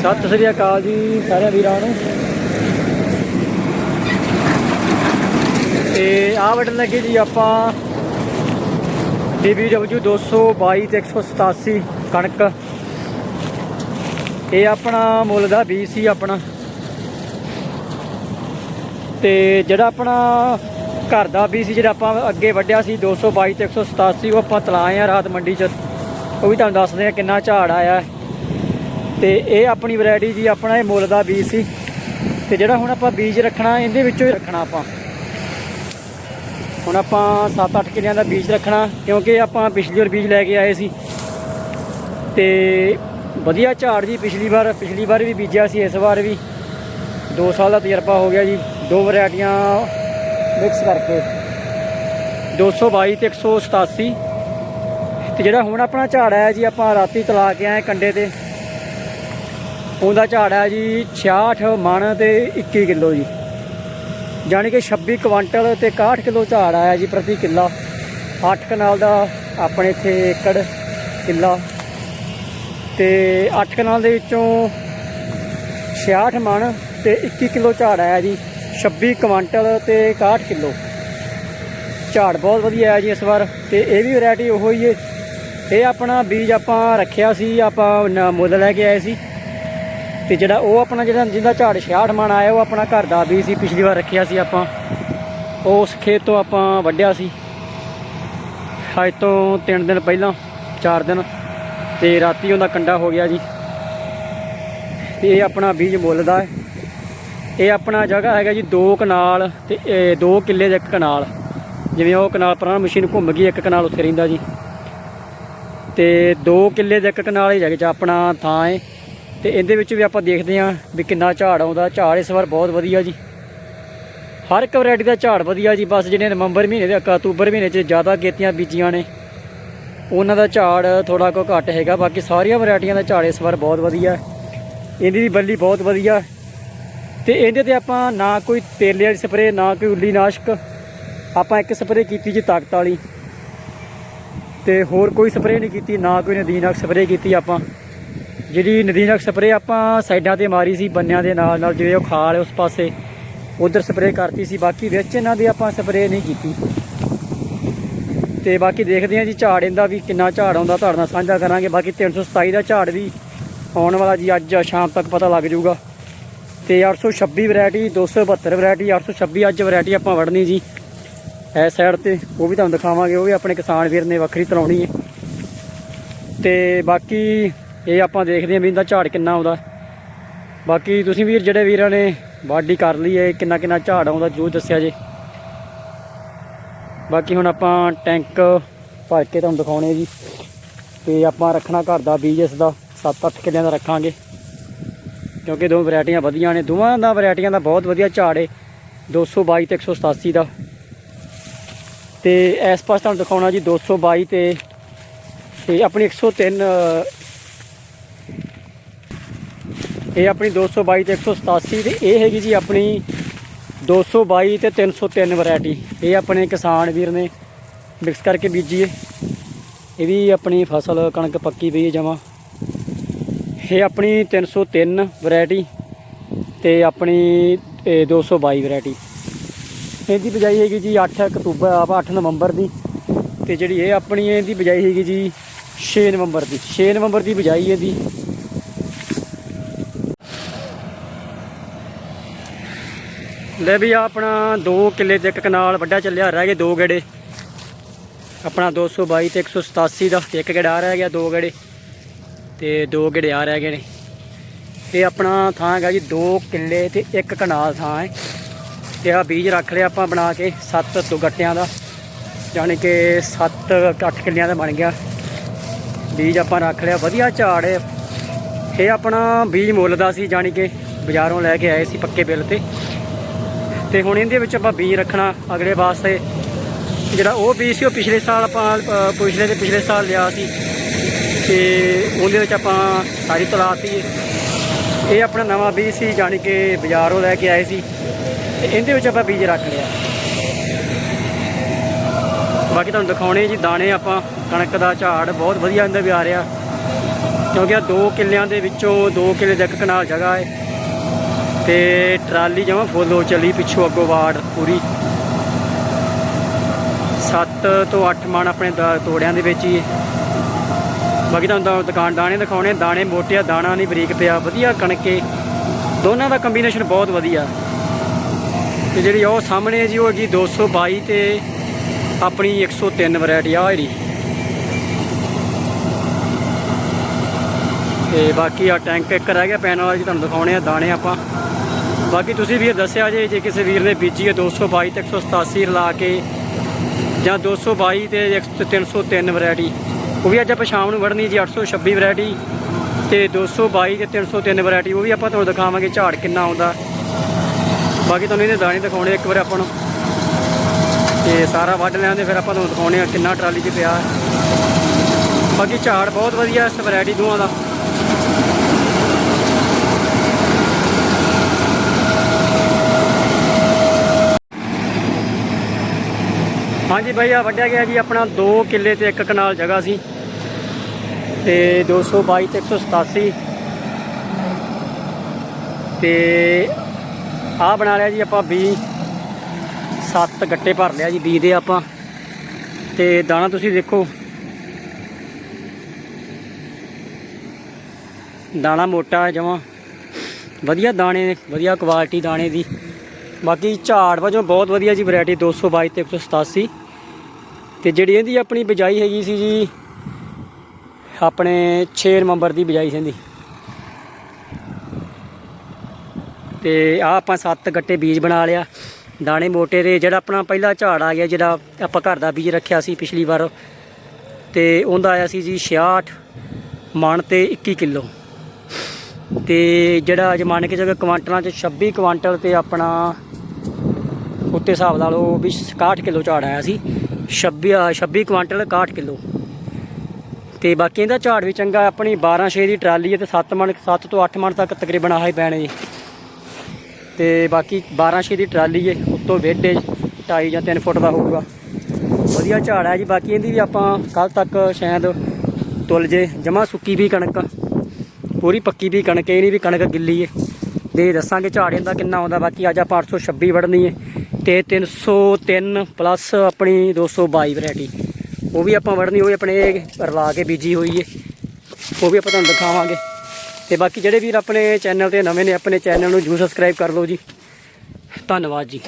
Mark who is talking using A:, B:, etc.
A: ਸਤਿ ਸ੍ਰੀ ਅਕਾਲ ਜੀ ਸਾਰੇ ਵੀਰਾਂ ਨੂੰ। ਤੇ ਆਹ ਬਟਨ ਲੱਗੇ ਜੀ ਆਪਾਂ DBW 222 ਤੇ 187 ਕਣਕ। ਇਹ ਆਪਣਾ ਮੁੱਲ ਦਾ ਬੀ ਸੀ ਆਪਣਾ। ਤੇ ਜਿਹੜਾ ਆਪਣਾ ਘਰ ਦਾ ਬੀ ਸੀ, ਜਿਹੜਾ ਆਪਾਂ ਅੱਗੇ ਵੱਢਿਆ ਸੀ 222 ਤੇ 187 ਉਹ ਆਪਾਂ ਤਲਾਏ ਆ ਰਾਤ ਮੰਡੀ 'ਚ। ਉਹ ਵੀ ਤੁਹਾਨੂੰ ਦੱਸਦੇ ਆ ਕਿੰਨਾ ਝਾੜ ਆਇਆ। ਤੇ ਇਹ ਆਪਣੀ ਵੈਰਾਈਟੀ ਜੀ, ਆਪਣਾ ਇਹ ਮੁੱਲ ਦਾ ਬੀਜ ਸੀ। ਤੇ ਜਿਹੜਾ ਹੁਣ ਆਪਾਂ ਬੀਜ ਰੱਖਣਾ, ਇਹਦੇ ਵਿੱਚੋਂ ਹੀ ਰੱਖਣਾ ਆਪਾਂ। ਹੁਣ ਆਪਾਂ 7-8 ਕਿੱਲਿਆਂ ਦਾ ਬੀਜ ਰੱਖਣਾ, ਕਿਉਂਕਿ ਆਪਾਂ ਪਿਛਲੀ ਵਾਰ ਬੀਜ ਲੈ ਕੇ ਆਏ ਸੀ। ਤੇ ਵਧੀਆ ਝਾੜ ਜੀ, ਪਿਛਲੀ ਵਾਰ ਪਿਛਲੀ ਵਾਰ ਵੀ ਬੀਜਿਆ ਸੀ, ਇਸ ਵਾਰ ਵੀ। 2 ਸਾਲ ਦਾ ਤਜਰਬਾ ਹੋ ਗਿਆ ਜੀ, ਦੋ ਵੈਰਾਈਟੀਆਂ ਮਿਕਸ ਕਰਕੇ। 222 ਤੇ 187 ਤੇ ਜਿਹੜਾ ਹੁਣ ਆਪਣਾ ਝਾੜ ਆਇਆ ਜੀ, ਆਪਾਂ ਰਾਤੀ ਤਲਾ ਕੇ ਆਏ ਕੰਡੇ ਤੇ। ਉਹਦਾ ਝਾੜ ਹੈ ਜੀ 66 ਮਣ ਤੇ 21 ਕਿਲੋ ਜੀ। ਜਾਣੀ ਕਿ 26 ਕੁਆਂਟਲ ਤੇ 61 ਕਿਲੋ ਝਾੜ ਆਇਆ ਜੀ ਪ੍ਰਤੀ ਕਿੱਲਾ। 8 ਕਨਾਲ ਦਾ ਆਪਣੇ ਇੱਥੇ ਏਕੜ ਕਿੱਲਾ। ਤੇ 8 ਕਨਾਲ ਦੇ ਵਿੱਚੋਂ 66 ਮਣ ਤੇ 21 ਕਿਲੋ ਝਾੜ ਆਇਆ ਜੀ 26 ਕੁਆਂਟਲ ਤੇ 61 ਕਿਲੋ। ਝਾੜ ਬਹੁਤ ਵਧੀਆ ਆਇਆ ਜੀ ਇਸ ਵਾਰ, ਤੇ ਇਹ ਵੀ ਵੈਰਾਈਟੀ ਉਹੋ ਹੀ ਹੈ ਇਹ ਆਪਣਾ ਬੀਜ ਆਪਾਂ ਰੱਖਿਆ ਸੀ, ਆਪਾਂ ਮੁੱਲ ਲੈ ਕੇ ਆਏ ਸੀ। ਤੇ ਜਿਹੜਾ ਉਹ ਆਪਣਾ ਜਿਹੜਾ ਜਿਹਦਾ ਝਾੜ 66 ਮਣ ਆਇਆ, ਉਹ ਆਪਣਾ ਘਰ ਦਾ ਬੀਜ ਸੀ, ਪਿਛਲੀ ਵਾਰ ਰੱਖਿਆ ਸੀ ਆਪਾਂ। ਉਸ ਖੇਤ ਤੋਂ ਆਪਾਂ ਵੱਢਿਆ ਸੀ। ਅੱਜ ਤੋਂ 3 ਦਿਨ ਪਹਿਲਾਂ 4 ਦਿਨ, ਤੇ ਰਾਤੀ ਉਹਦਾ ਕੰਡਾ ਹੋ ਗਿਆ ਜੀ। ਤੇ ਇਹ ਆਪਣਾ ਬੀਜ ਮੁੱਲ ਦਾ ਹੈ। ਇਹ ਆਪਣਾ ਜਗ੍ਹਾ ਹੈਗਾ ਜੀ ਦੋ ਕਨਾਲ ਤੇ ਦੋ ਕਿੱਲੇ ਦੇ ਇੱਕ ਕਨਾਲ। ਜਿਵੇਂ ਉਹ ਕਨਾਲ ਪੁਰਾਣਾ ਮਸ਼ੀਨ ਘੁੰਮ ਗਈ, ਇੱਕ ਕਨਾਲ ਉੱਥੇ ਰਹਿੰਦਾ ਜੀ। ਤੇ ਦੋ ਕਿੱਲੇ ਦੇ ਇੱਕ ਕਨਾਲ ਹੀ ਜਗ੍ਹਾ 'ਚ ਆਪਣਾ ਥਾਂ ਹੈ। ਤੇ ਇਹਦੇ ਵਿੱਚ ਵੀ ਆਪਾਂ ਦੇਖਦੇ ਹਾਂ ਵੀ ਕਿੰਨਾ ਝਾੜ ਆਉਂਦਾ। ਝਾੜ ਇਸ ਵਾਰ ਬਹੁਤ ਵਧੀਆ ਜੀ। ਹਰ ਇੱਕ ਵੈਰਾਈਟੀ ਦਾ ਝਾੜ ਵਧੀਆ ਜੀ। ਬਸ ਜਿਹੜੇ ਨਵੰਬਰ ਮਹੀਨੇ ਦੇ ਅਕਤੂਬਰ ਮਹੀਨੇ 'ਚ ਜ਼ਿਆਦਾ ਗੇਤੀਆਂ ਬੀਜੀਆਂ ਨੇ, ਉਹਨਾਂ ਦਾ ਝਾੜ ਥੋੜਾ ਕੁ ਘੱਟ ਹੈਗਾ। ਬਾਕੀ ਸਾਰੀਆਂ ਵੈਰਾਈਟੀਆਂ ਦਾ ਝਾੜ ਇਸ ਵਾਰ ਬਹੁਤ ਵਧੀਆ। ਇਹਦੀ ਵੀ ਬੱਲੀ ਬਹੁਤ ਵਧੀਆ। ਹੈ। ਤੇ ਇਹਦੇ ਤੇ ਆਪਾਂ ਨਾ ਕੋਈ ਤੇਲੇ ਵਾਲੀ ਸਪਰੇ ਨਾ ਕੋਈ ਉੱਲੀ ਨਾਸ਼ਕ। ਆਪਾਂ ਇੱਕ ਸਪਰੇ ਕੀਤੀ ਜੀ ਤਾਕਤ ਵਾਲੀ। ਤੇ ਹੋਰ ਕੋਈ ਸਪਰੇ ਨਹੀਂ ਕੀਤੀ, ਨਾ ਕੋਈ ਨਦੀਨਕ ਸਪਰੇ ਕੀਤੀ ਆਪਾਂ। ਜਿਹੜੀ ਨਦੀ ਨਾਲ ਸਪਰੇ ਆਪਾਂ ਸਾਈਡਾਂ ਤੇ ਮਾਰੀ ਸੀ, ਬੰਨਿਆਂ ਦੇ ਨਾਲ ਨਾਲ ਜਿਵੇਂ ਉਹ ਖਾਲ ਉਸ ਪਾਸੇ, ਉਧਰ ਸਪਰੇ ਕਰਤੀ ਸੀ, ਬਾਕੀ ਵਿੱਚ ਇਹਨਾਂ ਦੀ ਆਪਾਂ ਸਪਰੇ ਨਹੀਂ ਕੀਤੀ। ਤੇ ਬਾਕੀ ਦੇਖਦੇ ਹਾਂ ਜੀ ਝਾੜ ਇਹਦਾ ਵੀ ਕਿੰਨਾ ਝਾੜ ਆਉਂਦਾ, ਤੁਹਾਡੇ ਨਾਲ ਸਾਂਝਾ ਕਰਾਂਗੇ। ਬਾਕੀ 327 ਦਾ ਝਾੜ ਵੀ ਆਉਣ ਵਾਲਾ ਜੀ ਅੱਜ ਸ਼ਾਮ ਤੱਕ ਪਤਾ ਲੱਗ ਜਾਊਗਾ। ਤੇ 826 ਵੈਰਾਈਟੀ 272 ਵੈਰਾਈਟੀ 826 ਅੱਜ ਵੈਰਾਈਟੀ ਆਪਾਂ ਵੜਨੀ ਜੀ। ਇਸ ਸਾਈਡ ਤੇ ਉਹ ਵੀ ਤੁਹਾਨੂੰ ਦਿਖਾਵਾਂਗੇ, ਉਹ ਵੀ ਆਪਣੇ ਕਿਸਾਨ ਵੀਰ ਨੇ ਵੱਖਰੀ ਤਰਾਉਣੀ ਹੈ। ਤੇ ਬਾਕੀ ਇਹ ਆਪਾਂ ਦੇਖਦੇ ਹਾਂ ਵੀ ਇਹਦਾ ਝਾੜ ਕਿੰਨਾ ਆਉਂਦਾ। ਬਾਕੀ ਤੁਸੀਂ ਵੀਰ ਜਿਹੜੇ ਵੀਰਾਂ ਨੇ ਵਾਢੀ ਕਰ ਲਈ ਹੈ ਕਿੰਨਾ ਕਿੰਨਾ ਝਾੜ ਆਉਂਦਾ, ਜਰੂਰ ਦੱਸਿਆ ਜੇ। ਬਾਕੀ ਹੁਣ ਆਪਾਂ ਟੈਂਕ ਭਰ ਕੇ ਤੁਹਾਨੂੰ ਦਿਖਾਉਣੇ ਜੀ। ਤੇ ਆਪਾਂ ਰੱਖਣਾ ਘਰ ਦਾ ਬੀਜ, ਇਸ ਦਾ 7-8 ਕਿੱਲਿਆਂ ਦਾ ਰੱਖਾਂਗੇ। ਕਿਉਂਕਿ ਦੋ ਵੈਰਾਈਟੀਆਂ ਵਧੀਆਂ ਨੇ। ਦੋਵਾਂ ਦਾ ਵੈਰਾਈਟੀਆਂ ਦਾ ਬਹੁਤ ਵਧੀਆ ਝਾੜ ਹੈ 222 ਤੇ 187 ਦਾ। ਤੇ ਇਸ ਪਾਸ ਤੁਹਾਨੂੰ ਦਿਖਾਉਣਾ ਜੀ 222 ਤੇ ਤੇ ਆਪਣੀ 103 ਇਹ ਆਪਣੀ 222 ਤੇ 187 ਤੇ ਇਹ ਹੈਗੀ ਜੀ ਆਪਣੀ 222 ਤੇ 303 ਵੈਰਾਈਟੀ। ਇਹ ਆਪਣੇ ਕਿਸਾਨ ਵੀਰ ਨੇ ਮਿਕਸ ਕਰਕੇ ਬੀਜੀ ਹੈ ਇਹ ਵੀ ਆਪਣੀ ਫਸਲ ਕਣਕ ਪੱਕੀ ਪਈ ਹੈ ਜਮਾ। ਇਹ ਆਪਣੀ 303 ਵੈਰਾਈਟੀ ਤੇ ਆਪਣੀ, ਇਹ 222 ਵੈਰਾਈਟੀ। ਇਹਦੀ ਬਿਜਾਈ ਹੈਗੀ ਜੀ 8 ਅਕਤੂਬਰ ਆ 8 ਨਵੰਬਰ ਦੀ। ਤੇ ਜਿਹੜੀ ਇਹ ਆਪਣੀ, ਇਹਦੀ ਬਿਜਾਈ ਹੈਗੀ ਜੀ 6 ਨਵੰਬਰ ਦੀ। 6 ਨਵੰਬਰ ਦੀ ਬਿਜਾਈ ਇਹਦੀ। ਲੈ ਵੀ ਆਹ ਆਪਣਾ 2 ਕਿੱਲੇ ਤੇ ਇੱਕ ਕਨਾਲ ਵੱਡਾ ਚੱਲਿਆ, ਰਹਿ ਗਏ ਦੋ ਗੇੜੇ। ਆਪਣਾ 222 ਤੇ 187 ਦਾ ਤੇ ਇੱਕ ਗੇੜਾ ਆ ਰਹਿ ਗਿਆ ਦੋ ਗੇੜੇ ਤੇ ਦੋ ਗੇੜੇ ਆ ਰਹਿ ਗਏ ਨੇ। ਇਹ ਆਪਣਾ ਥਾਂ ਹੈਗਾ ਜੀ 2 ਕਿੱਲੇ ਤੇ ਇੱਕ ਕਨਾਲ ਥਾਂ ਹੈ। ਤੇ ਆ ਬੀਜ ਰੱਖ ਲਿਆ ਆਪਾਂ ਬਣਾ ਕੇ 7 ਦੋ ਗੱਟਿਆਂ ਦਾ, ਯਾਨੀ ਕਿ 7 8 ਕਿੱਲਿਆਂ ਦਾ ਬਣ ਗਿਆ। ਬੀਜ ਆਪਾਂ ਰੱਖ ਲਿਆ, ਵਧੀਆ ਝਾੜ ਹੈ। ਇਹ ਆਪਣਾ ਬੀਜ ਮੁੱਲ ਦਾ ਸੀ, ਯਾਨੀ ਕਿ ਬਾਜ਼ਾਰੋਂ ਲੈ ਕੇ ਆਏ ਸੀ ਪੱਕੇ ਬਿੱਲ ਤੇ। ਤੇ ਹੁਣ ਇਹਦੇ ਵਿੱਚ ਆਪਾਂ ਬੀਜ ਰੱਖਣਾ ਅਗਲੇ ਵਾਸਤੇ। ਜਿਹੜਾ ਉਹ ਬੀਜ ਸੀ, ਉਹ ਪਿਛਲੇ ਸਾਲ ਆਪਾਂ ਪਿਛਲੇ ਤੇ ਪਿਛਲੇ ਸਾਲ ਲਿਆ ਸੀ। ਤੇ ਉਹਦੇ ਵਿੱਚ ਆਪਾਂ ਸਾਰੀ ਤਲਾਤੀ ਇਹ ਆਪਣਾ ਨਵਾਂ ਬੀਜ ਸੀ, ਜਾਣੀ ਕਿ ਬਾਜ਼ਾਰੋਂ ਲੈ ਕੇ ਆਏ ਸੀ। ਤੇ ਇਹਦੇ ਵਿੱਚ ਆਪਾਂ ਬੀਜ ਰੱਖ ਲਿਆ। ਬਾਕੀ ਤੁਹਾਨੂੰ ਦਿਖਾਉਣੇ ਜੀ, ਦਾਣੇ ਆਪਾਂ, ਕਣਕ ਦਾ ਝਾੜ, ਬਹੁਤ ਵਧੀਆ ਅੰਦਰ ਵੀ ਆ ਰਿਹਾ। ਕਿਉਂਕਿ ਆ ਦੋ ਕਿੱਲਿਆਂ ਦੇ ਵਿੱਚੋਂ ਦੋ ਕਿੱਲੇ ਦਾ ਇੱਕ ਕਨਾਲ ਜਗ੍ਹਾ ਹੈ ਤੇ ਟਰਾਲੀ ਜਮਾ ਫੁੱਲ ਹੋ ਚੱਲੀ ਪਿੱਛੋਂ ਅੱਗੋਂ ਵਾੜ ਪੂਰੀ। 7 ਤੋਂ 8 ਮਣ ਆਪਣੇ ਦਾ- ਤੋੜਿਆਂ ਦੇ ਵਿੱਚ ਹੀ। ਹੈ ਬਾਕੀ ਤੁਹਾਨੂੰ ਦੁਕਾਨ ਦਾਣੇ ਦਿਖਾਉਣੇ, ਦਾਣੇ ਮੋਟੇ ਆ ਦਾਣਾ ਨਹੀਂ, ਬਰੀਕ ਪਿਆ, ਵਧੀਆ ਕਣਕੇ। ਦੋਨਾਂ ਦਾ ਕੰਬੀਨੇਸ਼ਨ ਬਹੁਤ ਵਧੀਆ। ਤੇ ਜਿਹੜੀ ਉਹ ਸਾਹਮਣੇ ਜੀ ਉਹ ਹੈਗੀ 222 ਤੇ ਆਪਣੀ 103 ਵੈਰਾਈਟੀ ਆ ਜਿਹੜੀ। ਤੇ ਬਾਕੀ ਆ ਟੈਂਕ ਇੱਕ ਰਹਿ ਗਿਆ, ਪੈਨ ਵਾਲਾ ਜੀ ਤੁਹਾਨੂੰ ਦਿਖਾਉਣੇ ਆ, ਦਾਣੇ ਆਪਾਂ। ਬਾਕੀ ਤੁਸੀਂ ਵੀਰ ਦੱਸਿਆ ਜੇ ਜੇ ਕਿਸੇ ਵੀਰ ਨੇ ਬੀਜੀ ਹੈ 222 ਤੇ 187 ਰਲਾ ਕੇ ਜਾਂ 222 ਤੇ 100 303 ਵੈਰਾਈਟੀ। ਉਹ ਵੀ ਅੱਜ ਆਪਾਂ ਸ਼ਾਮ ਨੂੰ ਵੜਨੀ ਜੀ 826 ਵੈਰਾਈਟੀ ਤੇ 222 ਤੇ 303 ਵੈਰਾਈਟੀ। ਉਹ ਵੀ ਆਪਾਂ ਤੁਹਾਨੂੰ ਦਿਖਾਵਾਂਗੇ ਝਾੜ ਕਿੰਨਾ ਆਉਂਦਾ। ਬਾਕੀ ਤੁਹਾਨੂੰ ਇਹਦੇ ਦਾਣੇ ਦਿਖਾਉਣੇ ਇੱਕ ਵਾਰ ਆਪਾਂ ਨੂੰ। ਤੇ ਸਾਰਾ ਵੱਢ ਲਿਆਂਦੇ, ਫਿਰ ਆਪਾਂ ਤੁਹਾਨੂੰ ਦਿਖਾਉਣੇ ਆ ਕਿੰਨਾ ਟਰਾਲੀ 'ਚ ਪਿਆ। ਬਾਕੀ ਝਾੜ ਬਹੁਤ ਵਧੀਆ ਇਸ ਵੈਰਾਈਟੀ ਦੋਵਾਂ ਦਾ। ਹਾਂਜੀ ਬਾਈ ਆ ਵੱਢਿਆ ਗਿਆ ਜੀ, ਆਪਣਾ 2 ਕਿੱਲੇ ਤੇ 1 ਕਨਾਲ ਜਗ੍ਹਾ ਸੀ। ਤੇ 222 ਤੇ 187 ਤੇ ਆ ਬਣਾ ਲਿਆ ਜੀ ਆਪਾਂ ਬੀ, ਸੱਤ ਗੱਟੇ ਭਰ ਲਿਆ ਜੀ ਬੀ ਦੇ ਆਪਾਂ। ਤੇ ਦਾਣਾ ਤੁਸੀਂ ਦੇਖੋ। ਦਾਣਾ ਮੋਟਾ ਹੈ ਜਮਾ। ਵਧੀਆ ਦਾਣੇ ਵਧੀਆ ਕੁਆਲਿਟੀ ਦਾਣੇ ਦੀ। ਬਾਕੀ ਝਾੜ ਵਜੋਂ ਬਹੁਤ ਵਧੀਆ ਜੀ ਵੈਰਾਈਟੀ 222 ਤੇ 187 ਤੇ ਜਿਹੜੀ ਇਹਦੀ ਆਪਣੀ ਬਿਜਾਈ ਹੈਗੀ ਸੀ ਜੀ, ਆਪਣੇ 6 ਨਵੰਬਰ ਦੀ ਬਿਜਾਈ ਸੀ ਤੇ ਆ ਆਪਾਂ ਸੱਤ ਗੱਟੇ ਬੀਜ ਬਣਾ ਲਿਆ। ਦਾਣੇ ਮੋਟੇ ਦੇ, ਜਿਹੜਾ ਆਪਣਾ ਪਹਿਲਾ ਝਾੜ ਆ ਗਿਆ, ਜਿਹੜਾ ਆਪਾਂ ਘਰ ਦਾ ਬੀਜ ਰੱਖਿਆ ਸੀ ਪਿਛਲੀ ਵਾਰ। ਤੇ ਉਹਦਾ ਆਇਆ ਸੀ ਜੀ 66 ਮਣ ਤੇ 21 ਕਿਲੋ। ਤੇ ਜਿਹੜਾ ਅੱਜ ਮੰਨ ਕੇ ਚੱਲੋ ਕੁਆਂਟਲਾਂ ਚ 26 ਕੁਆਂਟਲ ਤੇ ਆਪਣਾ ਉੱਤੇ ਹਿਸਾਬ ਲਾ ਲਓ ਵੀ 61 ਕਿਲੋ ਝਾੜ ਆਇਆ ਸੀ। 26 ਆ, 26 ਕੁਆਂਟਲ 61 ਕਿਲੋ। ਤੇ ਬਾਕੀ ਇਹਦਾ ਝਾੜ ਵੀ ਚੰਗਾ ਆਪਣੀ 12 6 ਦੀ ਟਰਾਲੀ ਹੈ ਤੇ 7 ਮਣ 7 ਤੋਂ 8 ਮਣ ਤੱਕ ਤਕਰੀਬਨ ਆਹ ਪੈਣੇ ਜੀ। ਤੇ ਬਾਕੀ 12 6 ਦੀ ਟਰਾਲੀ ਹੈ ਉੱਤੋਂ ਵੇਡੇ 2.5 ਜਾਂ 3 ਫੁੱਟ ਦਾ ਹੋਊਗਾ। ਵਧੀਆ ਝਾੜ ਹੈ ਜੀ ਬਾਕੀ ਇਹਦੀ ਵੀ ਆਪਾਂ ਕੱਲ ਤੱਕ ਸ਼ਾਇਦ ਤੁਲ ਜੇ ਜਮਾ ਸੁੱਕੀ ਵੀ ਕਣਕ ਪੂਰੀ ਪੱਕੀ ਵੀ ਕਣਕ ਇਹ ਨਹੀਂ ਵੀ ਕਣਕ ਗਿੱਲੀ ਹੈ। ਦੇ ਦੱਸਾਂਗੇ ਝਾੜ ਇਹਦਾ ਕਿੰਨਾ ਆਉਂਦਾ ਬਾਕੀ ਅੱਜ ਆਪਾਂ 826 ਵੜਨੀ ਹੈ। ਤੇ 303 ਪਲੱਸ ਆਪਣੀ 222 ਵੈਰਾਈਟੀ। ਉਹ ਵੀ ਆਪਾਂ ਵੜਨੀ ਉਹ ਆਪਣੇ ਰਲਾ ਕੇ ਬੀਜੀ ਹੋਈ ਹੈ ਉਹ ਵੀ ਆਪਾਂ ਤੁਹਾਨੂੰ ਦਿਖਾਵਾਂਗੇ। ਤੇ ਬਾਕੀ ਜਿਹੜੇ ਵੀਰ ਆਪਣੇ ਚੈਨਲ ਤੇ ਨਵੇਂ ਨੇ, ਆਪਣੇ ਚੈਨਲ ਨੂੰ ਜਰੂਰ ਸਬਸਕ੍ਰਾਈਬ ਕਰ ਲਓ ਜੀ। ਧੰਨਵਾਦ ਜੀ।